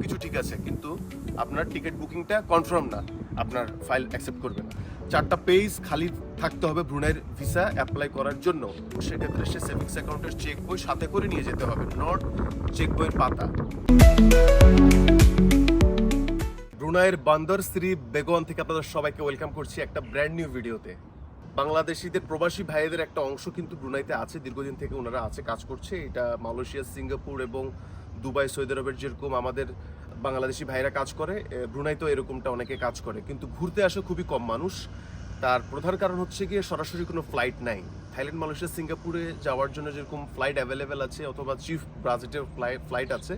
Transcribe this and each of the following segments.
কিছু ঠিক আছে, কিন্তু আপনার টিকিট বুকিংটা কনফার্ম না। আপনার ফাইল অ্যাকসেপ্ট করবে না। চারটা পেজ খালি থাকতে হবে ব্রুনাইয়ের ভিসা অ্যাপ্লাই করার জন্য। সেক্ষেত্রে সে সেভিংস অ্যাকাউন্টের চেক বই সাথে করে নিয়ে যেতে হবে নট চেক বইয়ের পাতা। ব্রুনাইয়ের বান্দর শ্রী বেগওয়ান থেকে আপনাদের সবাইকে ওয়েলকাম করছি একটা ব্র্যান্ড নিউ ভিডিওতে বাংলাদেশিদের প্রবাসী ভাইদের একটা অংশ কিন্তু ব্রুনাইতে আছে, দীর্ঘদিন থেকে ওনারা আছে, কাজ করছে। এটা মালয়েশিয়া, সিঙ্গাপুর এবং দুবাই, সৌদি আরবের যেরকম আমাদের বাংলাদেশি ভাইরা কাজ করে ব্রুনাইতেও এরকমটা অনেকে কাজ করে। কিন্তু ঘুরতে আসে খুবই কম মানুষ। তার প্রধান কারণ হচ্ছে গিয়ে সরাসরি কোনো ফ্লাইট নাই। থাইল্যান্ড, মালয়েশিয়া, সিঙ্গাপুরে যাওয়ার জন্য যেরকম ফ্লাইট অ্যাভেলেবেল আছে, অথবা চিফ ব্রাজিটের ফ্লাইট আছে,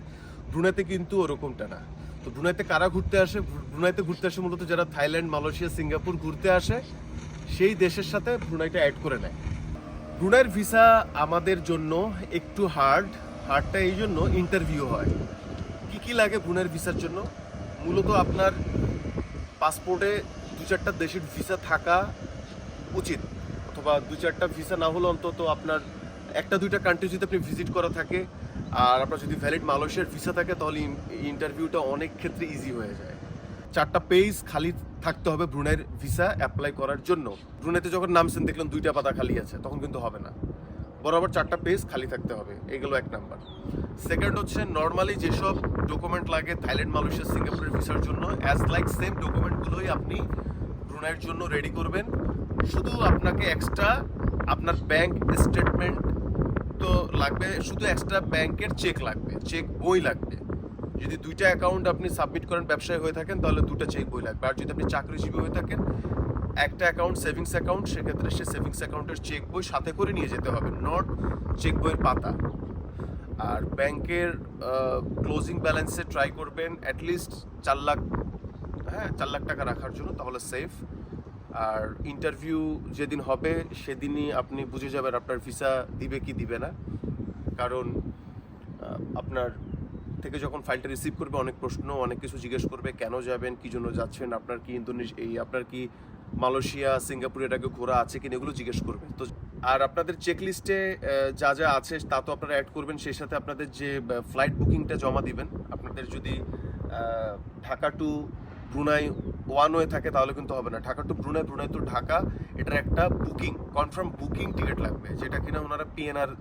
ব্রুনাইতে কিন্তু ওরকমটা না। তো ব্রুনাইতে কারা ঘুরতে আসে? ব্রুনাইতে ঘুরতে আসে মূলত যারা থাইল্যান্ড, মালয়েশিয়া, সিঙ্গাপুর ঘুরতে আসে, সেই দেশের সাথে ব্রুনাইটা অ্যাড করে নেয়। ব্রুনাইয়ের ভিসা আমাদের জন্য একটু হার্ড হার্ডটা এই জন্য ইন্টারভিউ হয়। কি কি লাগে ব্রুনাইয়ের ভিসার জন্য? মূলত আপনার পাসপোর্টে দু চারটা দেশের ভিসা থাকা উচিত। অথবা দু চারটা ভিসা না হলে অন্তত আপনার একটা দুইটা কান্ট্রি যদি আপনি ভিজিট করা থাকে, আর আপনার যদি ভ্যালিড মালয়েশিয়ার ভিসা থাকে, তাহলে ইন্টারভিউটা অনেক ক্ষেত্রে ইজি হয়ে যায়। চারটা পেজ খালি থাকতে হবে ব্রুনাইয়ের ভিসা অ্যাপ্লাই করার জন্য। ব্রুনাইতে যখন নামছেন, দেখলেন দুইটা পাতা খালি আছে, তখন কিন্তু হবে না। বরাবর চারটা পেজ খালি থাকতে হবে, এগুলো এক নাম্বার সেকেন্ড হচ্ছে নর্মালি যেসব ডকুমেন্ট লাগে থাইল্যান্ড মালয়েশিয়া সিঙ্গাপুরের ভিসার জন্য অ্যাজ লাইক সেম ডকুমেন্টগুলোই আপনি ব্রুনাইয়ের জন্য রেডি করবেন। শুধু আপনাকে এক্সট্রা আপনার ব্যাংক স্টেটমেন্ট তো লাগবে, শুধু এক্সট্রা ব্যাংকের চেক লাগবে চেক বই লাগবে। যদি দুইটা অ্যাকাউন্ট আপনি সাবমিট করেন, ব্যবসায় হয়ে থাকেন, তাহলে দুটো চেক বই লাগবে। আর যদি আপনি চাকরিজীবী হয়ে থাকেন একটা অ্যাকাউন্ট সেভিংস অ্যাকাউন্ট সেক্ষেত্রে সে সেভিংস অ্যাকাউন্টের চেক বই সাথে করে নিয়ে যেতে হবে নট চেক বইয়ের পাতা। আর ব্যাংকের ক্লোজিং ব্যালেন্সে ট্রাই করবেন অ্যাটলিস্ট চার লাখ হ্যাঁ চার লাখ টাকা রাখার জন্য, তাহলে সেফ আর ইন্টারভিউ যেদিন হবে, সেদিনই আপনি বুঝে যাবেন আপনার ভিসা দিবে কি দিবে না। কারণ আপনার থেকে যখন ফাইলটা রিসিভ করবে, অনেক প্রশ্ন, অনেক কিছু জিজ্ঞেস করবে, কেন যাবেন, কি জন্য যাচ্ছেন, আপনার কি ইন্দোনেশিয়া এই আপনার কি মালয়েশিয়া, সিঙ্গাপুর এটাকে ঘোরা আছে কিনা এগুলো জিজ্ঞেস করবেন। তো আর আপনাদের চেকলিস্টে যা যা আছে তা তো আপনারা অ্যাড করবেন, সেই সাথে আপনাদের যে ফ্লাইট বুকিংটা জমা দিবেন, আপনাদের যদি Dhaka to Brunei one way থাকে তাহলে কিন্তু হবে না। Dhaka to Brunei Brunei to Dhaka এটার একটা বুকিং কনফার্ম বুকিং টিকিট লাগবে, যেটা কিনা ওনারা পিএনআর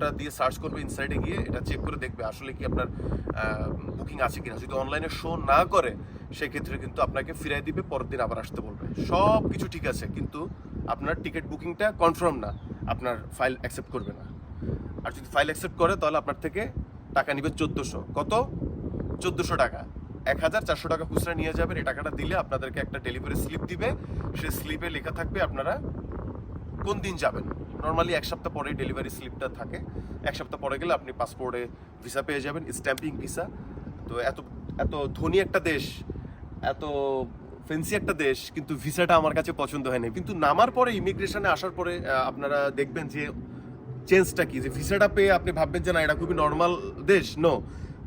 টা দিয়ে সার্চ করবে ইনসাইডে গিয়ে, এটা চেক করে দেখবে আসলে কি আপনার বুকিং আছে কিনা। যদি অনলাইনে শো না করে, সেক্ষেত্রে কিন্তু আপনাকে ফিরাই দিবে, পরের দিন আবার আসতে বলবে। সব কিছু ঠিক আছে, কিন্তু আপনার টিকিট বুকিংটা কনফার্ম না, আপনার ফাইল অ্যাকসেপ্ট করবে না। আর যদি ফাইল অ্যাকসেপ্ট করে, তাহলে আপনার থেকে টাকা নিবে চোদ্দোশো। কত? চোদ্দোশো টাকা। এক হাজার চারশো টাকা খুচরা নিয়ে যাবেন। এই টাকাটা দিলে আপনাদেরকে একটা ডেলিভারি স্লিপ দিবে। সেই স্লিপে লেখা থাকবে আপনারা কোন দিন যাবেন। নর্মালি এক সপ্তাহ পরেই ডেলিভারি স্লিপটা থাকে। এক সপ্তাহ পরে গেলে আপনি পাসপোর্টে ভিসা পেয়ে যাবেন স্ট্যাম্পিং ভিসা তো এত এত ধনী একটা দেশ, এত ফেন্সি একটা দেশ, কিন্তু ভিসাটা আমার কাছে পছন্দ হয়নি কিন্তু নামার পরে ইমিগ্রেশনে আসার পরে আপনারা দেখবেন যে চেঞ্জটা কি? যে ভিসাটা পেয়ে আপনি ভাববেন যে না, এটা খুবই নর্মাল দেশ। নো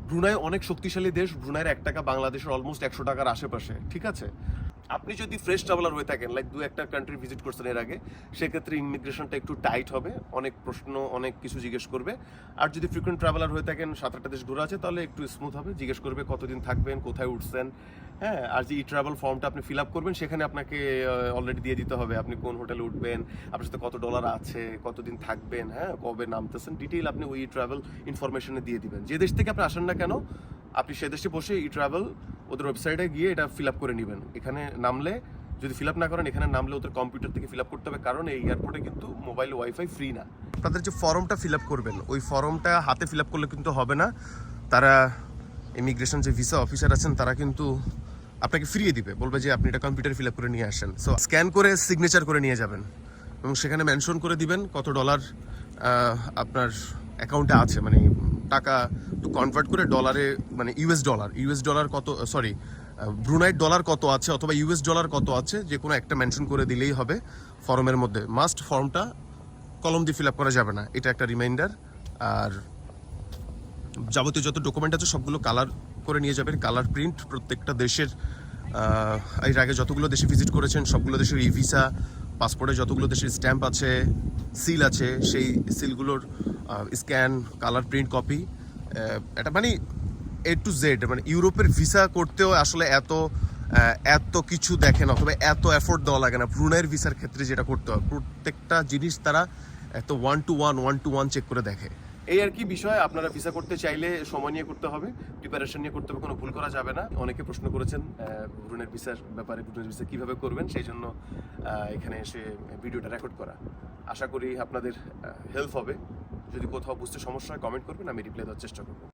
ব্রুনাই অনেক শক্তিশালী দেশ, ব্রুনাইয়ের এক টাকা বাংলাদেশের অলমোস্ট একশো টাকার আশেপাশে, ঠিক আছে? আপনি যদি ফ্রেশ ট্রাভেলার হয়ে থাকেন লাইক দু একটা কান্ট্রি ভিজিট করছেন এর আগে, সেক্ষেত্রে ইমিগ্রেশনটা একটু টাইট হবে, অনেক প্রশ্ন, অনেক কিছু জিজ্ঞেস করবে। আর যদি ফ্রিকুয়েন্ট ট্রাভেলার হয়ে থাকেন, সাত আটটা দেশ ঘোরা আছে, তাহলে একটু স্মুথ হবে, জিজ্ঞেস করবে কতদিন থাকবেন, কোথায় উঠছেন হ্যাঁ আর যে ই ট্রাভেল ফর্মটা আপনি ফিল আপ করবেন, সেখানে আপনাকে অলরেডি দিয়ে দিতে হবে আপনি কোন হোটেলে উঠবেন, আপনার সাথে কত ডলার আছে, কতদিন থাকবেন হ্যাঁ কবে নামতেছেন ডিটেইল আপনি ওই ট্রাভেল ইনফরমেশনে দিয়ে দিবেন। যে দেশ থেকে আপনি আসেন না কেন, আপনি সে দেশে বসে ই ট্রাভেল ওদের ওয়েবসাইটে গিয়ে এটা ফিল আপ করে নেবেন। এখানে নামলে, যদি ফিল আপ না করেন, এখানে নামলে ওদের কম্পিউটার থেকে ফিল আপ করতে হবে, কারণ এই এয়ারপোর্টে কিন্তু মোবাইল ওয়াইফাই ফ্রি না। তাদের যে ফর্মটা ফিল আপ করবেন, ওই ফর্মটা হাতে ফিল আপ করলে কিন্তু হবে না। তারা ইমিগ্রেশন যে ভিসা অফিসার আছেন, তারা কিন্তু আপনাকে ফিরিয়ে দিবে। বলবে যে আপনি এটা কম্পিউটার ফিল আপ করে নিয়ে আসেন। সো স্ক্যান করে সিগনেচার করে নিয়ে যাবেন। এবং সেখানে মেনশন করে দিবেন কত ডলার আপনার অ্যাকাউন্টে আছে। মানে টাকা তো কনভার্ট করে ডলারে মানে ইউএস ডলার ইউএস ডলার কত সরি ব্রুনাইট ডলার কত আছে অথবা ইউএস ডলার কত আছে, যে কোনো একটা মেনশন করে দিলেই হবে ফর্মের মধ্যে। মাস্ট ফর্মটা কলম দিয়ে ফিল আপ করা যাবে না। এটা একটা রিমাইন্ডার আর যাবতীয় যত ডকুমেন্ট আছে, সবগুলো কালার করে নিয়ে যাবেন কালার প্রিন্ট প্রত্যেকটা দেশের এর আগে যতগুলো দেশে ভিজিট করেছেন, সবগুলো দেশের ই ভিসা পাসপোর্টে যতগুলো দেশের স্ট্যাম্প আছে সিল আছে, সেই সিলগুলোর স্ক্যান কালার প্রিন্ট কপি এটা মানে এ টু জেড মানে ইউরোপের ভিসা করতেও আসলে এত এত কিছু দেখেন অথবা এত এফোর্ট দেওয়া লাগে না। ব্রুনাইয়ের ভিসার ক্ষেত্রে যেটা করতে হয়, প্রত্যেকটা জিনিস তারা এত one two one one two one check করে দেখে। এই আর কি বিষয়, আপনারা ভিসা করতে চাইলে সময় নিয়ে করতে হবে প্রিপারেশন নিয়ে করতে হবে, কোনো ভুল করা যাবে না। অনেকে প্রশ্ন করেছেন ভ্রূণের ভিসার ব্যাপারে, ভ্রূণের ভিসা কীভাবে করবেন, সেই জন্য এখানে এসে ভিডিওটা রেকর্ড করা। আশা করি আপনাদের হেল্প হবে। যদি কোথাও বুঝতে সমস্যা হয় কমেন্ট করবেন, আমি রিপ্লাই দেওয়ার চেষ্টা করব।